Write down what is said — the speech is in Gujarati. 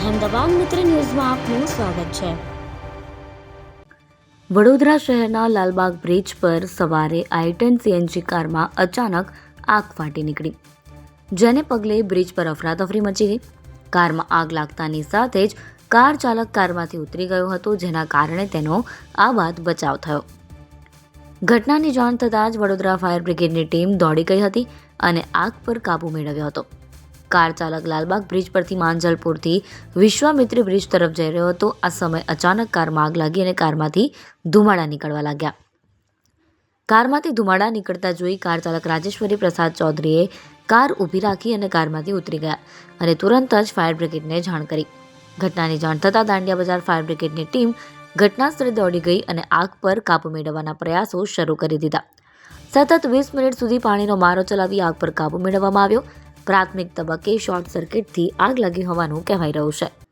અહેમદાબાદ મિત્ર ન્યૂઝમાં આપનું સ્વાગત છે. વડોદરા શહેરના લાલબાગ બ્રિજ પર સવારે આઈ સીએનજી કારમાં અચાનક આગ ફાટી નીકળી. જેને પગલે બ્રિજ પર અફરાતફરી મચી ગઈ. કારમાં આગ લાગતાની સાથે જ કાર ચાલક કારમાંથી ઉતરી ગયો હતો, જેના કારણે તેનો આ બાદ બચાવ થયો. ઘટનાની જાણ થતાં જ વડોદરા ફાયર બ્રિગેડની ટીમ દોડી ગઈ હતી અને આગ પર કાબૂ મેળવ્યો હતો. કાર ચાલક લાલબાગ બ્રિજ પરથી માંજલપુરથી વિશ્વામિત્રી બ્રિજ તરફ જઈ રહ્યો હતો. આ સમયે અચાનક કારમાં આગ લાગી અને કારમાંથી ધુમાડા નીકળવા લાગ્યા. કારમાંથી ધુમાડા નીકળતા જોઈ કાર ચાલક રાજેશ્વરી પ્રસાદ ચૌધરીએ કાર ઊભી રાખી અને કારમાંથી ઉતરી ગયા અને તુરંત જ ફાયર બ્રિગેડને જાણ કરી. ઘટનાની જાણ થતાં દાંડિયા બજાર ફાયર બ્રિગેડની ટીમ ઘટના સ્થળે દોડી ગઈ અને આગ પર કાબૂ મેળવવાના પ્રયાસો શરૂ કરી દીધા. સતત વીસ મિનિટ સુધી પાણીનો મારો ચલાવી આગ પર કાબુ મેળવવામાં આવ્યો. પ્રાથમિક તબક્કે શોર્ટ સર્કિટથી આગ લાગી હોવાનું કહેવાઈ રહ્યું છે.